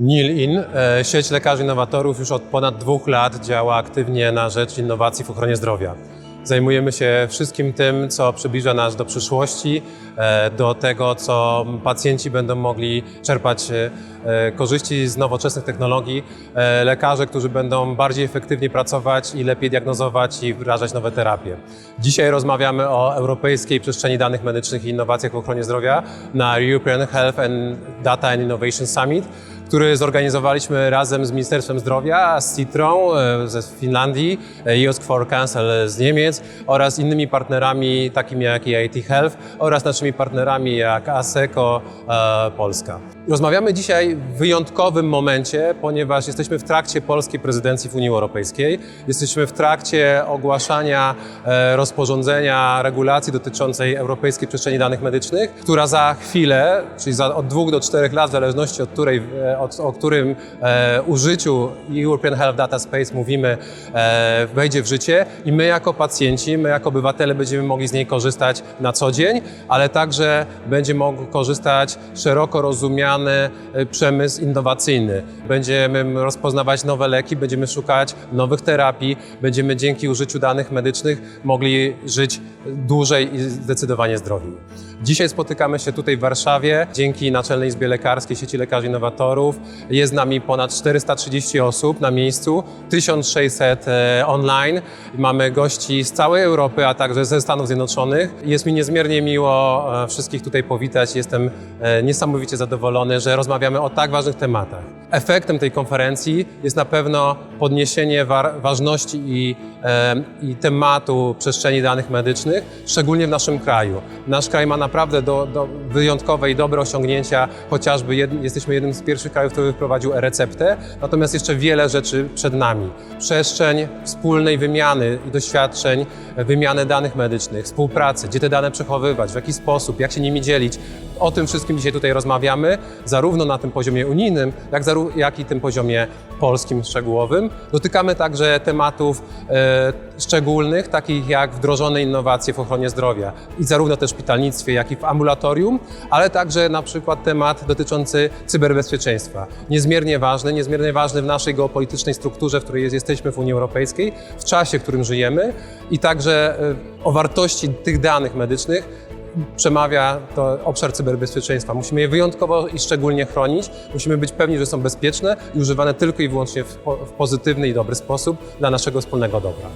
NIL-IN, e, sieć lekarzy innowatorów, już od ponad dwóch lat działa aktywnie na rzecz innowacji w ochronie zdrowia. Zajmujemy się wszystkim tym, co przybliża nas do przyszłości, e, do tego, co pacjenci będą mogli czerpać e, korzyści z nowoczesnych technologii, lekarze, którzy będą bardziej efektywnie pracować i lepiej diagnozować i wdrażać nowe terapie. Dzisiaj rozmawiamy o europejskiej przestrzeni danych medycznych i innowacjach w ochronie zdrowia na European Health and Data and Innovation Summit który zorganizowaliśmy razem z Ministerstwem Zdrowia, z Citrą e, ze Finlandii, e, IOSC for Council z Niemiec oraz innymi partnerami takimi jak IT Health oraz naszymi partnerami jak ASECO e, Polska. Rozmawiamy dzisiaj w wyjątkowym momencie, ponieważ jesteśmy w trakcie polskiej prezydencji w Unii Europejskiej. Jesteśmy w trakcie ogłaszania e, rozporządzenia regulacji dotyczącej europejskiej przestrzeni danych medycznych, która za chwilę, czyli za od dwóch do czterech lat, w zależności od której, od, o którym e, użyciu European Health Data Space mówimy, e, wejdzie w życie i my jako pacjenci, my jako obywatele będziemy mogli z niej korzystać na co dzień, ale także będzie mógł korzystać szeroko rozumiany e, przemysł innowacyjny. Będziemy rozpoznawać nowe leki, będziemy szukać nowych terapii, będziemy dzięki użyciu danych medycznych mogli żyć dłużej i zdecydowanie zdrowiej. Dzisiaj spotykamy się tutaj w Warszawie dzięki Naczelnej Izbie Lekarskiej Sieci Lekarzy Innowatorów. Jest z nami ponad 430 osób na miejscu, 1600 e, online. Mamy gości z całej Europy, a także ze Stanów Zjednoczonych. Jest mi niezmiernie miło e, wszystkich tutaj powitać. Jestem e, niesamowicie zadowolony, że rozmawiamy o tak ważnych tematach. Efektem tej konferencji jest na pewno podniesienie wa- ważności i, e, i tematu przestrzeni danych medycznych, szczególnie w naszym kraju. Nasz kraj ma naprawdę do, do wyjątkowe i dobre osiągnięcia, chociażby jed, jesteśmy jednym z pierwszych krajów, który wprowadził e-receptę, natomiast jeszcze wiele rzeczy przed nami. Przestrzeń wspólnej wymiany i doświadczeń, wymiany danych medycznych, współpracy, gdzie te dane przechowywać, w jaki sposób, jak się nimi dzielić. O tym wszystkim dzisiaj tutaj rozmawiamy, zarówno na tym poziomie unijnym, jak, jak i tym poziomie polskim szczegółowym. Dotykamy także tematów e, szczególnych, takich jak wdrożone innowacje w ochronie zdrowia i zarówno też w szpitalnictwie, jak i w ambulatorium, ale także na przykład temat dotyczący cyberbezpieczeństwa. Niezmiernie ważny, niezmiernie ważny w naszej geopolitycznej strukturze, w której jest, jesteśmy w Unii Europejskiej, w czasie, w którym żyjemy i także e, o wartości tych danych medycznych przemawia to obszar cyberbezpieczeństwa. Musimy je wyjątkowo i szczególnie chronić. Musimy być pewni, że są bezpieczne i używane tylko i wyłącznie w, po- w pozytywny i dobry sposób dla naszego wspólnego dobra.